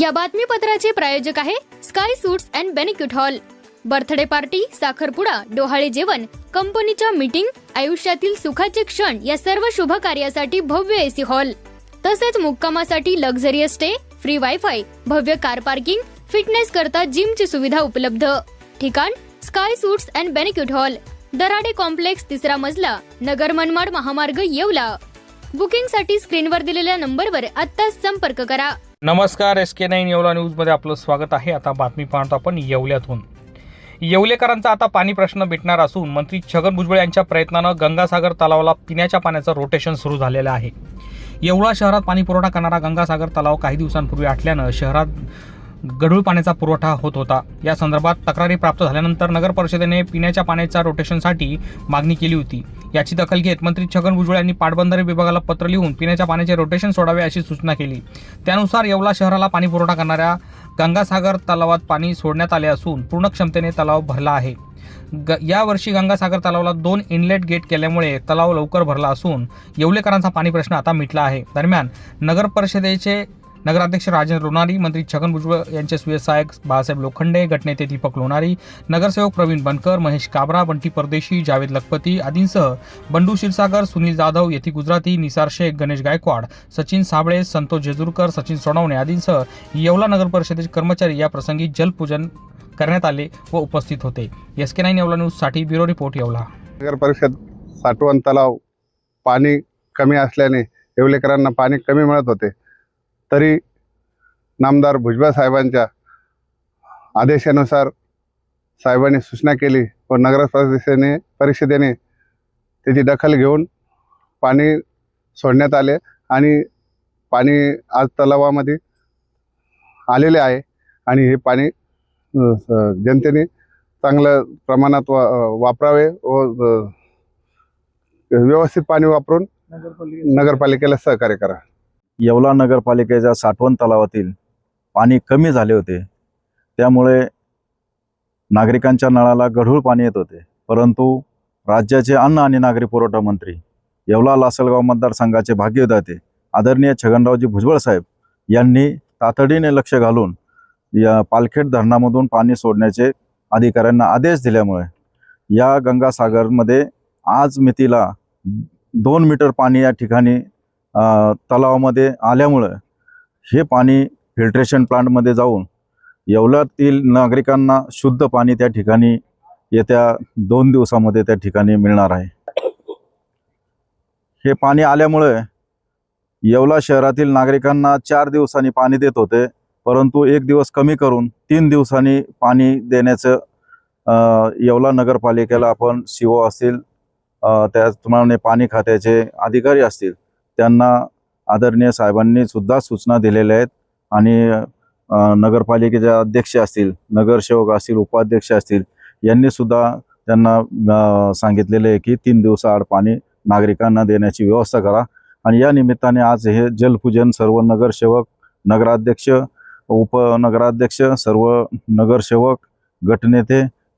या बातमीपत्राचे प्रायोजक आहे sky suites and banquet hall. Birthday party साखरपुडा डोहाळे जेवण कंपनीच्या मीटिंग आयुष्यातील सुखाचे क्षण या सर्व शुभ कार्यासाठी भव्य एसी हॉल. तसेच मुक्कामासाठी लक्झरियस स्टे फ्री वायफाय भव्य कार पार्किंग फिटनेस करता जिमची सुविधा उपलब्ध. ठिकाण sky suites and banquet hall. Darade complex तिसरा मजला नगर मनमाड महामार्ग येवला. बुकिंगसाठी स्क्रीनवर दिलेल्या नंबरवर आत्ताच संपर्क करा. नमस्कार एस के नाईन येवला न्यूजमध्ये आपलं स्वागत आहे. आता बातमी पाहतो आपण येवल्यातून. येवलेकरांचा आता पाणी प्रश्न मिटणार असून मंत्री छगन भुजबळ यांच्या प्रयत्नानं गंगासागर तलावाला पिण्याच्या पाण्याचं रोटेशन सुरू झालेलं आहे. येवला शहरात पाणी पुरवठा करणारा गंगासागर तलाव काही दिवसांपूर्वी आटल्यानं शहरात गढूळ पाण्याचा पुरवठा होत होता. या संदर्भात तक्रारी प्राप्त झाल्यानंतर नगर परिषदेने पिण्याच्या पाण्याच्या रोटेशनसाठी मागणी केली होती. याची दखल घेत मंत्री छगन भुजबळ यांनी पाटबंधारे विभागाला पत्र लिहून पिण्याच्या पाण्याचे रोटेशन सोडावे अशी सूचना केली. त्यानुसार येवला शहराला पाणी पुरवठा करणाऱ्या गंगासागर तलावात पाणी सोडण्यात आले असून पूर्ण क्षमतेने तलाव भरला आहे. ग यावर्षी गंगासागर तलावाला दोन इनलेट गेट केल्यामुळे तलाव लवकर भरला असून येवलेकरांचा पाणी प्रश्न आता मिटला आहे. दरम्यान नगर परिषदेचे नगराध्यक्ष राजेंद्र लोणारी मंत्री छगन भुजबळ यांचे सुय बाळासाहेब लोखंडे गटनेते दीपक लोणारी नगरसेवक प्रवीण बनकर महेश काबरा बंटी परदेशी जावेद लखपती आदींसह बंडू क्षीरसागर सुनील जाधव येथी गुजराती निसार शेख गणेश गायकवाड सचिन साबळे संतोष जेजूरकर सचिन सोनवणे आदींसह येवला नगर परिषदेचे कर्मचारी या प्रसंगी जलपूजन करण्यात आले व उपस्थित होते. एस के नाईन येवला न्यूजसाठी ब्युरो रिपोर्ट येवला. नगर परिषद साठवण तलाव पाणी कमी असल्याने येवलेकरांना पाणी कमी मिळत होते. तरी नामदार भुजबळ साहेबांच्या आदेशानुसार साहेबांनी सूचना केली व नगर परिषदेने परिषदेने त्याची दखल घेऊन पाणी सोडण्यात आले आणि पाणी आज तलावामध्ये आलेले आहे आणि हे पाणी जनतेने चांगल्या प्रमाणात वा वापरावे व व्यवस्थित पाणी वापरून नगरपालिकेला सहकार्य करा येवला नगरपालिकेच्या साठवण तलावातील पाणी कमी झाले होते. त्यामुळे नागरिकांच्या नळाला गढूळ पाणी येत होते. परंतु राज्याचे अन्न आणि नागरी पुरवठा मंत्री येवला लासलगाव मतदारसंघाचे भाग्यविधाते आदरणीय छगनरावजी भुजबळ साहेब यांनी तातडीने लक्ष घालून या पालखेड धरणामधून पाणी सोडण्याचे अधिकाऱ्यांना आदेश दिल्यामुळे या गंगासागरमध्ये आज मितीला दोन मीटर पाणी या ठिकाणी तलावामध्ये आल्यामुळं हे पाणी फिल्ट्रेशन प्लांटमध्ये जाऊन येवल्यातील नागरिकांना शुद्ध पाणी त्या ठिकाणी येत्या दोन दिवसामध्ये त्या ठिकाणी मिळणार आहे. हे पाणी आल्यामुळे येवला शहरातील नागरिकांना चार दिवसांनी पाणी देत होते परंतु एक दिवस कमी करून तीन दिवसांनी पाणी देण्याचं येवला नगरपालिकेला आपण सी ओ असतील त्याचप्रमाणे पाणी खात्याचे अधिकारी असतील त्यांना आदरणीय साहेबांनी सुद्धा सूचना दिलेल्या आहेत. आणि नगरपालिकेचे अध्यक्ष असतील नगरसेवक असतील उपाध्यक्ष असतील यांनी सुद्धा त्यांना सांगितलेले आहे की तीन दिवसाआड पाणी नागरिकांना देण्याची व्यवस्था करा. आणि या निमित्ताने आज हे जलपूजन सर्व नगरसेवक नगराध्यक्ष उपनगराध्यक्ष सर्व नगरसेवक गटनेते